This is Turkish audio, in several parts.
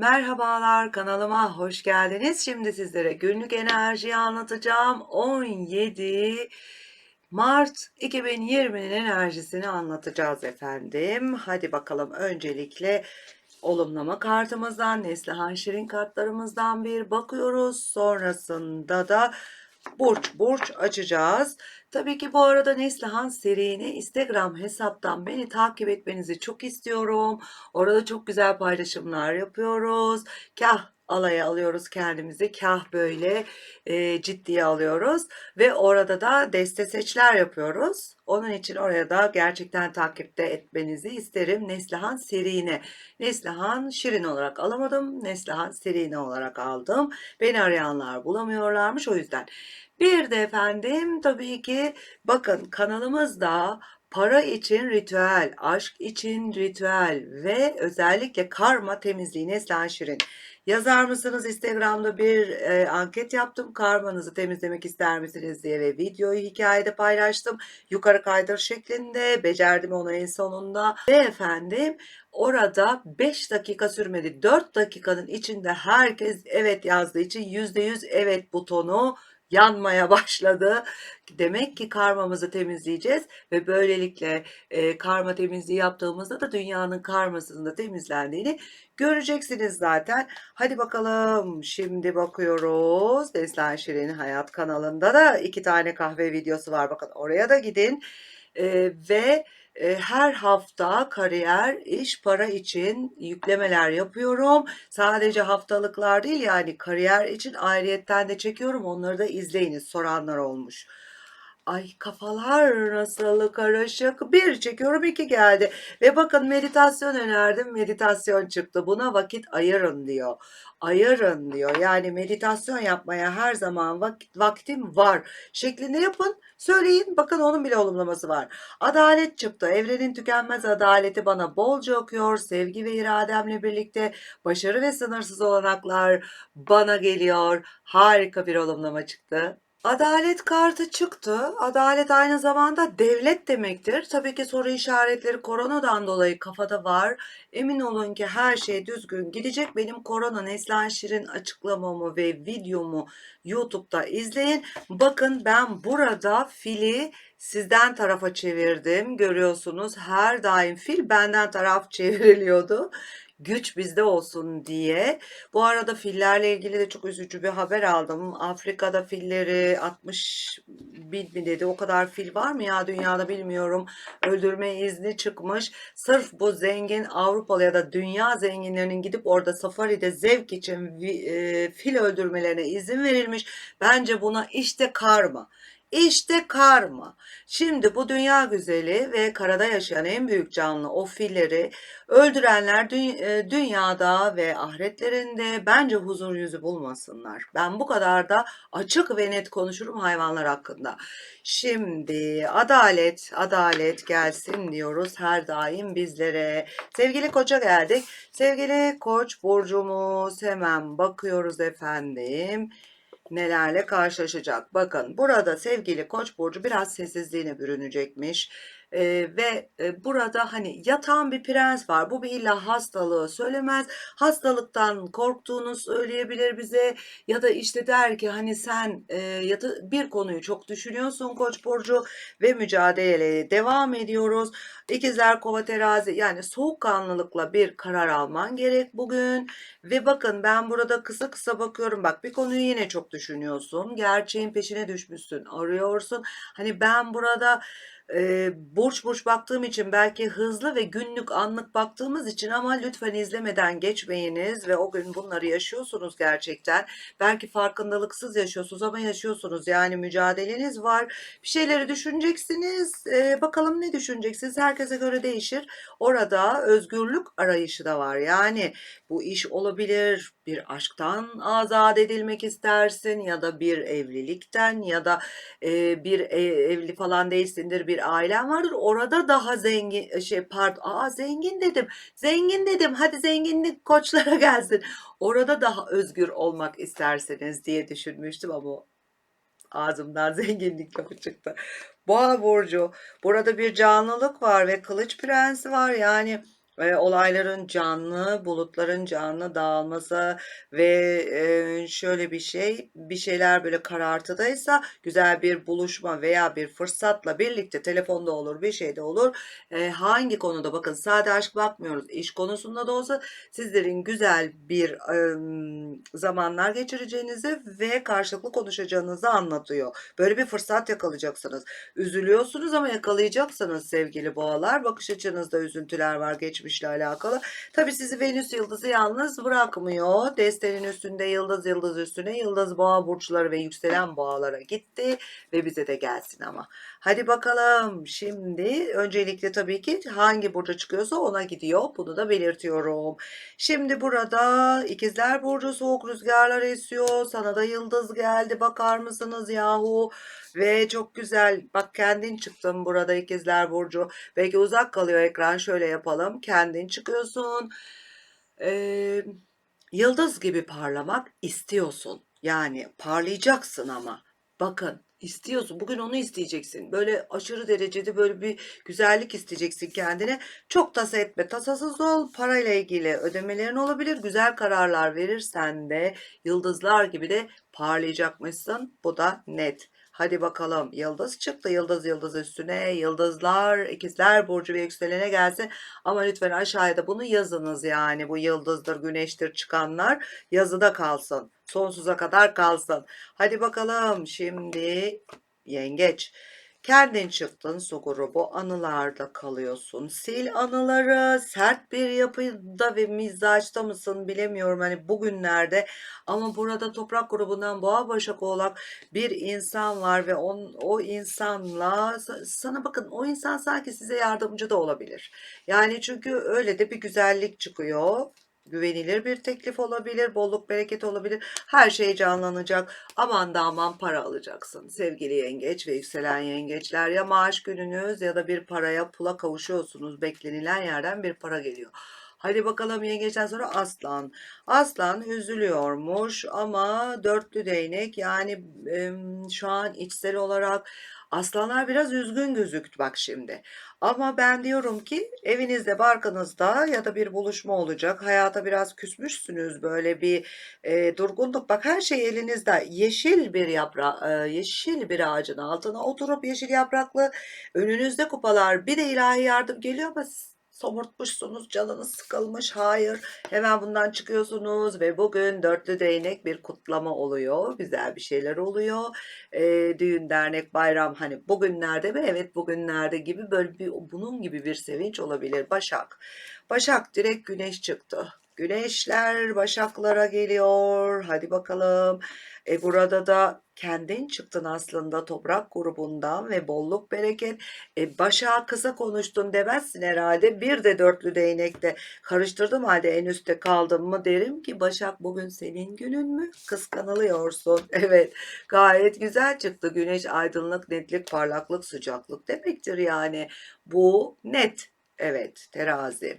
Merhabalar kanalıma hoş geldiniz. Şimdi sizlere günlük enerjiyi anlatacağım. 17 Mart 2020'nin enerjisini anlatacağız efendim. Hadi bakalım öncelikle olumlama kartımızdan, Neslihan Şirin kartlarımızdan bir bakıyoruz. Sonrasında da burç burç açacağız. Tabii ki bu arada Neslihan serini Instagram hesaptan beni takip etmenizi çok istiyorum. Orada çok güzel paylaşımlar yapıyoruz. Kah alaya alıyoruz kendimizi, kah böyle e, ciddiye alıyoruz ve orada da deste seçler yapıyoruz. Onun için oraya da gerçekten takipte etmenizi isterim. Neslihan serine. Neslihan Şirin olarak alamadım. Neslihan serine olarak aldım. Beni arayanlar bulamıyorlarmış o yüzden. Bir de efendim tabii ki bakın kanalımızda para için ritüel, aşk için ritüel ve özellikle karma temizliği Neslihan Şirin. Yazar mısınız Instagram'da bir e, anket yaptım. Karmanızı temizlemek ister misiniz diye ve videoyu hikayede paylaştım. Yukarı kaydır şeklinde becerdim onu en sonunda. Ve efendim orada 5 dakika sürmedi. 4 dakikanın içinde herkes evet yazdığı için %100 evet butonu yanmaya başladı. Demek ki karmamızı temizleyeceğiz ve böylelikle e, karma temizliği yaptığımızda da dünyanın karmasının da temizlendiğini göreceksiniz zaten. Hadi bakalım şimdi bakıyoruz. Deslan Şirin Hayat kanalında da iki tane kahve videosu var. Bakın oraya da gidin. E, ve her hafta kariyer, iş, para için yüklemeler yapıyorum. Sadece haftalıklar değil yani kariyer için ayrıyetten de çekiyorum. Onları da izleyiniz soranlar olmuş. Ay kafalar nasıl karışık. Bir çekiyorum iki geldi. Ve bakın meditasyon önerdim. Meditasyon çıktı. Buna vakit ayırın diyor. Ayırın diyor. Yani meditasyon yapmaya her zaman vakit, vaktim var şeklinde yapın. Söyleyin. Bakın onun bile olumlaması var. Adalet çıktı. Evrenin tükenmez adaleti bana bolca okuyor. Sevgi ve irademle birlikte başarı ve sınırsız olanaklar bana geliyor. Harika bir olumlama çıktı. Adalet kartı çıktı. Adalet aynı zamanda devlet demektir. Tabii ki soru işaretleri koronadan dolayı kafada var. Emin olun ki her şey düzgün gidecek. Benim korona Neslihan Şirin açıklamamı ve videomu YouTube'da izleyin. Bakın ben burada fili sizden tarafa çevirdim. Görüyorsunuz her daim fil benden taraf çevriliyordu güç bizde olsun diye. Bu arada fillerle ilgili de çok üzücü bir haber aldım. Afrika'da filleri 60 bin mi dedi. O kadar fil var mı ya dünyada bilmiyorum. Öldürme izni çıkmış. Sırf bu zengin Avrupalı ya da dünya zenginlerinin gidip orada safaride zevk için e, fil öldürmelerine izin verilmiş. Bence buna işte karma. İşte karma. Şimdi bu dünya güzeli ve karada yaşayan en büyük canlı o filleri öldürenler dü- dünyada ve ahiretlerinde bence huzur yüzü bulmasınlar. Ben bu kadar da açık ve net konuşurum hayvanlar hakkında. Şimdi adalet, adalet gelsin diyoruz her daim bizlere. Sevgili koça geldik. Sevgili koç burcumuz hemen bakıyoruz efendim nelerle karşılaşacak. Bakın burada sevgili Koç burcu biraz sessizliğine bürünecekmiş. Ee, ve e, burada hani yatan bir prens var. Bu bir illa hastalığı söylemez. Hastalıktan korktuğunu söyleyebilir bize ya da işte der ki hani sen e, ya da bir konuyu çok düşünüyorsun Koç burcu ve mücadeleye devam ediyoruz. İkizler Kova Terazi yani soğukkanlılıkla bir karar alman gerek bugün. Ve bakın ben burada kısa kısa bakıyorum. Bak bir konuyu yine çok düşünüyorsun. Gerçeğin peşine düşmüşsün. Arıyorsun. Hani ben burada e, burç burç baktığım için belki hızlı ve günlük anlık baktığımız için ama lütfen izlemeden geçmeyiniz ve o gün bunları yaşıyorsunuz gerçekten. Belki farkındalıksız yaşıyorsunuz ama yaşıyorsunuz. Yani mücadeleniz var. Bir şeyleri düşüneceksiniz. E, bakalım ne düşüneceksiniz? Herkese göre değişir. Orada özgürlük arayışı da var. Yani bu iş olabilir. Bir aşktan azat edilmek istersin ya da bir evlilikten ya da e, bir e, evli falan değilsindir bir ailen vardır. Orada daha zengin şey pardon aa zengin dedim. Zengin dedim. Hadi zenginlik koçlara gelsin. Orada daha özgür olmak isterseniz diye düşünmüştüm ama ağzımdan zenginlik lafı çıktı. Boğa burcu. Burada bir canlılık var ve kılıç prensi var. Yani e, olayların canlı, bulutların canlı dağılması ve e, şöyle bir şey, bir şeyler böyle karartıdaysa güzel bir buluşma veya bir fırsatla birlikte telefonda olur, bir şeyde olur. E, hangi konuda bakın sade aşk bakmıyoruz. İş konusunda da olsa sizlerin güzel bir e, zamanlar geçireceğinizi ve karşılıklı konuşacağınızı anlatıyor. Böyle bir fırsat yakalayacaksınız. Üzülüyorsunuz ama yakalayacaksınız sevgili boğalar. Bakış açınızda üzüntüler var geçmişle alakalı. Tabii sizi Venüs yıldızı yalnız bırakmıyor. Destenin üstünde yıldız yıldız üstüne yıldız boğa burçları ve yükselen boğalara gitti ve bize de gelsin ama. Hadi bakalım şimdi öncelikle tabii ki hangi burca çıkıyorsa ona gidiyor. Bunu da belirtiyorum. Şimdi burada ikizler burcu soğuk rüzgarlar esiyor. Sana da yıldız geldi bakar mısınız yahu? Ve çok güzel bak kendin çıktın burada ikizler burcu. Belki uzak kalıyor ekran şöyle yapalım. Kendin çıkıyorsun. Ee, yıldız gibi parlamak istiyorsun. Yani parlayacaksın ama. Bakın istiyorsun. Bugün onu isteyeceksin. Böyle aşırı derecede böyle bir güzellik isteyeceksin kendine. Çok tasa etme. Tasasız ol. Parayla ilgili ödemelerin olabilir. Güzel kararlar verirsen de yıldızlar gibi de parlayacakmışsın. Bu da net. Hadi bakalım. Yıldız çıktı. Yıldız yıldız üstüne. Yıldızlar ikizler burcu ve yükselene gelsin. Ama lütfen aşağıya da bunu yazınız yani. Bu yıldızdır güneştir çıkanlar yazıda kalsın. Sonsuza kadar kalsın. Hadi bakalım. Şimdi yengeç. Kendin çıktın su grubu anılarda kalıyorsun. Sil anıları sert bir yapıda ve mizaçta mısın bilemiyorum hani bugünlerde ama burada toprak grubundan boğa başak oğlak bir insan var ve on, o insanla sana bakın o insan sanki size yardımcı da olabilir. Yani çünkü öyle de bir güzellik çıkıyor güvenilir bir teklif olabilir, bolluk bereket olabilir. Her şey canlanacak. Aman da aman para alacaksın. Sevgili yengeç ve yükselen yengeçler ya maaş gününüz ya da bir paraya pula kavuşuyorsunuz. Beklenilen yerden bir para geliyor. Hadi bakalım yengeçten sonra aslan. Aslan üzülüyormuş ama dörtlü değnek yani şu an içsel olarak aslanlar biraz üzgün gözüktü bak şimdi. Ama ben diyorum ki evinizde barkınızda ya da bir buluşma olacak. Hayata biraz küsmüşsünüz böyle bir e, durgunluk. Bak her şey elinizde. Yeşil bir yapra e, yeşil bir ağacın altına oturup yeşil yapraklı önünüzde kupalar. Bir de ilahi yardım geliyor ama somurtmuşsunuz, canınız sıkılmış. Hayır, hemen bundan çıkıyorsunuz ve bugün dörtlü değnek bir kutlama oluyor. Güzel bir şeyler oluyor. E, düğün, dernek, bayram hani bugünlerde mi? Evet bugünlerde gibi böyle bir bunun gibi bir sevinç olabilir. Başak. Başak direkt güneş çıktı. Güneşler başaklara geliyor. Hadi bakalım. E burada da kendin çıktın aslında toprak grubundan ve bolluk bereket. E başa kısa konuştun demezsin herhalde. Bir de dörtlü değnekte karıştırdım halde en üstte kaldım mı derim ki Başak bugün senin günün mü? Kıskanılıyorsun. Evet gayet güzel çıktı. Güneş aydınlık, netlik, parlaklık, sıcaklık demektir yani. Bu net. Evet terazi.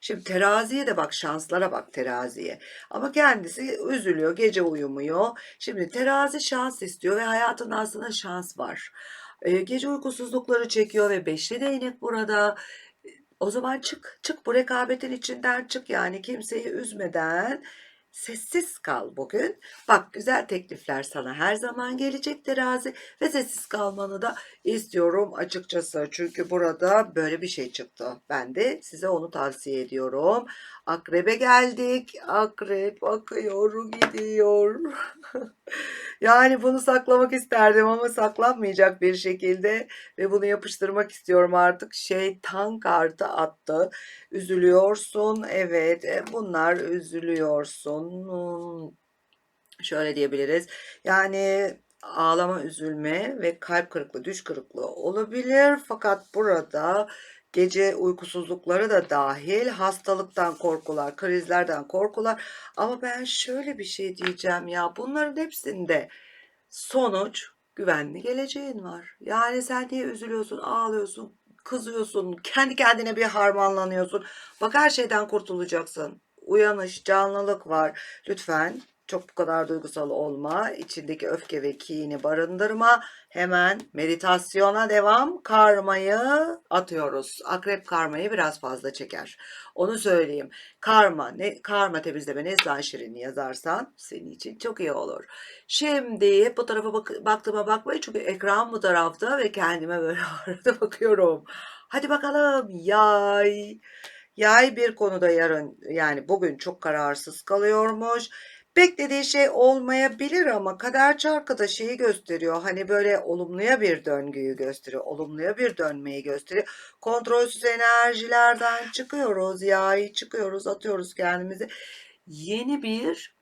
Şimdi teraziye de bak şanslara bak teraziye. Ama kendisi üzülüyor gece uyumuyor. Şimdi terazi şans istiyor ve hayatın aslında şans var. Ee, gece uykusuzlukları çekiyor ve beşli değnek burada. O zaman çık çık bu rekabetin içinden çık yani kimseyi üzmeden Sessiz kal bugün. Bak güzel teklifler sana her zaman gelecek terazi ve sessiz kalmanı da istiyorum açıkçası. Çünkü burada böyle bir şey çıktı. Ben de size onu tavsiye ediyorum. Akrebe geldik. Akrep akıyor gidiyor. yani bunu saklamak isterdim ama saklanmayacak bir şekilde ve bunu yapıştırmak istiyorum artık. Şeytan kartı attı. Üzülüyorsun. Evet e, bunlar üzülüyorsun. Şöyle diyebiliriz. Yani ağlama, üzülme ve kalp kırıklığı, düş kırıklığı olabilir. Fakat burada gece uykusuzlukları da dahil hastalıktan korkular, krizlerden korkular. Ama ben şöyle bir şey diyeceğim ya bunların hepsinde sonuç güvenli geleceğin var. Yani sen niye üzülüyorsun, ağlıyorsun, kızıyorsun, kendi kendine bir harmanlanıyorsun. Bak her şeyden kurtulacaksın. Uyanış, canlılık var. Lütfen Çok bu kadar duygusal olma. içindeki öfke ve kini barındırma. Hemen meditasyona devam. Karmayı atıyoruz. Akrep karmayı biraz fazla çeker. Onu söyleyeyim. Karma, ne karma temizleme Nezlan Şirin'i yazarsan senin için çok iyi olur. Şimdi hep bu tarafa bak baktığıma bakmayın çünkü ekran bu tarafta ve kendime böyle arada bakıyorum. Hadi bakalım yay. Yay bir konuda yarın yani bugün çok kararsız kalıyormuş. Beklediği şey olmayabilir ama kader çarkı da şeyi gösteriyor. Hani böyle olumluya bir döngüyü gösteriyor. Olumluya bir dönmeyi gösteriyor. Kontrolsüz enerjilerden çıkıyoruz. Yay çıkıyoruz atıyoruz kendimizi. Yeni bir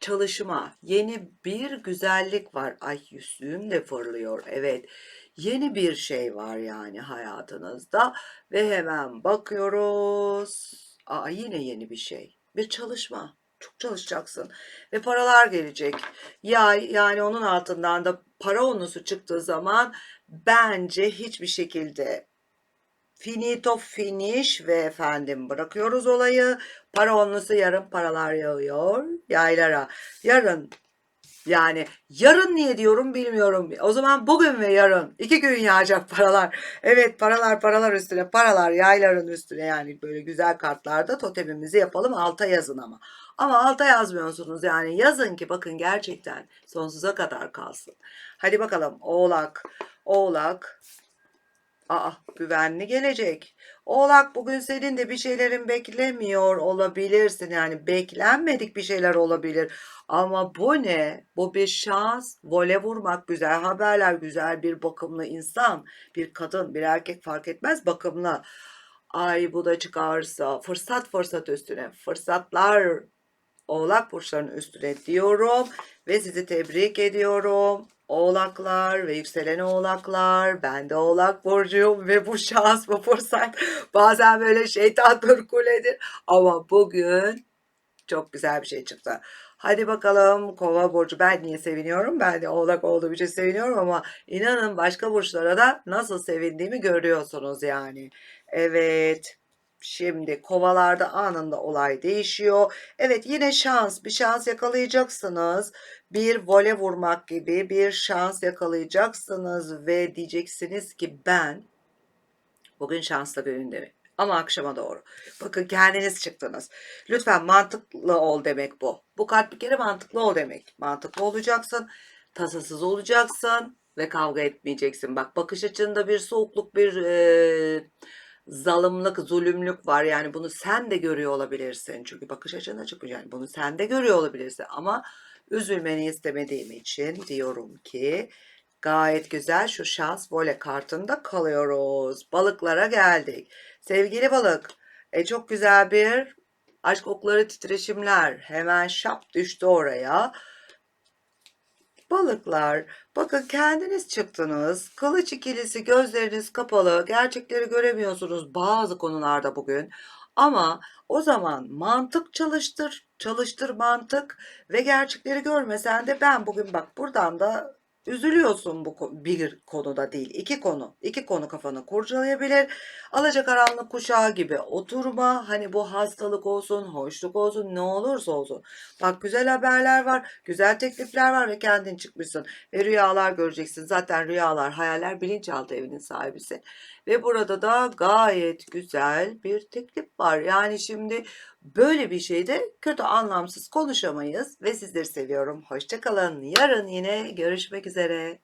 çalışma, yeni bir güzellik var. Ay yüzüğüm de fırlıyor. Evet. Yeni bir şey var yani hayatınızda ve hemen bakıyoruz. Aa yine yeni bir şey. Bir çalışma. Çok çalışacaksın ve paralar gelecek. Ya yani onun altından da para onusu çıktığı zaman bence hiçbir şekilde finito finish ve efendim bırakıyoruz olayı. Para onusu yarın paralar yağıyor yaylara. Yarın yani yarın niye diyorum bilmiyorum. O zaman bugün ve yarın iki gün yağacak paralar. Evet paralar paralar üstüne paralar yayların üstüne yani böyle güzel kartlarda totemimizi yapalım alta yazın ama. Ama alta yazmıyorsunuz yani yazın ki bakın gerçekten sonsuza kadar kalsın. Hadi bakalım oğlak oğlak Aa, güvenli gelecek. Oğlak bugün senin de bir şeylerin beklemiyor olabilirsin. Yani beklenmedik bir şeyler olabilir. Ama bu ne? Bu bir şans. Vole vurmak güzel haberler, güzel bir bakımlı insan, bir kadın, bir erkek fark etmez bakımlı. Ay bu da çıkarsa fırsat fırsat üstüne fırsatlar Oğlak burçlarının üstüne diyorum ve sizi tebrik ediyorum. Oğlaklar ve yükselen oğlaklar. Ben de oğlak burcuyum ve bu şans bu fırsat bazen böyle şeytan kuledir. Ama bugün çok güzel bir şey çıktı. Hadi bakalım kova burcu ben niye seviniyorum? Ben de oğlak olduğum için seviniyorum ama inanın başka burçlara da nasıl sevindiğimi görüyorsunuz yani. Evet. Şimdi kovalarda anında olay değişiyor. Evet yine şans bir şans yakalayacaksınız. Bir vole vurmak gibi bir şans yakalayacaksınız ve diyeceksiniz ki ben bugün şanslı günümde ama akşama doğru. Bakın kendiniz çıktınız. Lütfen mantıklı ol demek bu. Bu kart bir kere mantıklı ol demek. Mantıklı olacaksın, tasasız olacaksın ve kavga etmeyeceksin. Bak bakış açında bir soğukluk, bir e, zalımlık, zulümlük var. Yani bunu sen de görüyor olabilirsin. Çünkü bakış açına çıkmış. Yani bunu sen de görüyor olabilirsin. Ama üzülmeni istemediğim için diyorum ki gayet güzel şu şans vole kartında kalıyoruz. Balıklara geldik. Sevgili balık, e, çok güzel bir aşk okları titreşimler. Hemen şap düştü oraya. Balıklar, bakın kendiniz çıktınız. Kılıç ikilisi, gözleriniz kapalı. Gerçekleri göremiyorsunuz bazı konularda bugün. Ama o zaman mantık çalıştır, çalıştır mantık ve gerçekleri görmesen de ben bugün bak buradan da Üzülüyorsun bu bir konuda değil, iki konu. iki konu kafanı kurcalayabilir. Alacakaranlık kuşağı gibi oturma. Hani bu hastalık olsun, hoşluk olsun, ne olursa olsun. Bak güzel haberler var, güzel teklifler var ve kendin çıkmışsın. Ve rüyalar göreceksin. Zaten rüyalar, hayaller bilinçaltı evinin sahibisi. Ve burada da gayet güzel bir teklif var. Yani şimdi böyle bir şeyde kötü anlamsız konuşamayız ve sizleri seviyorum. Hoşçakalın. Yarın yine görüşmek üzere.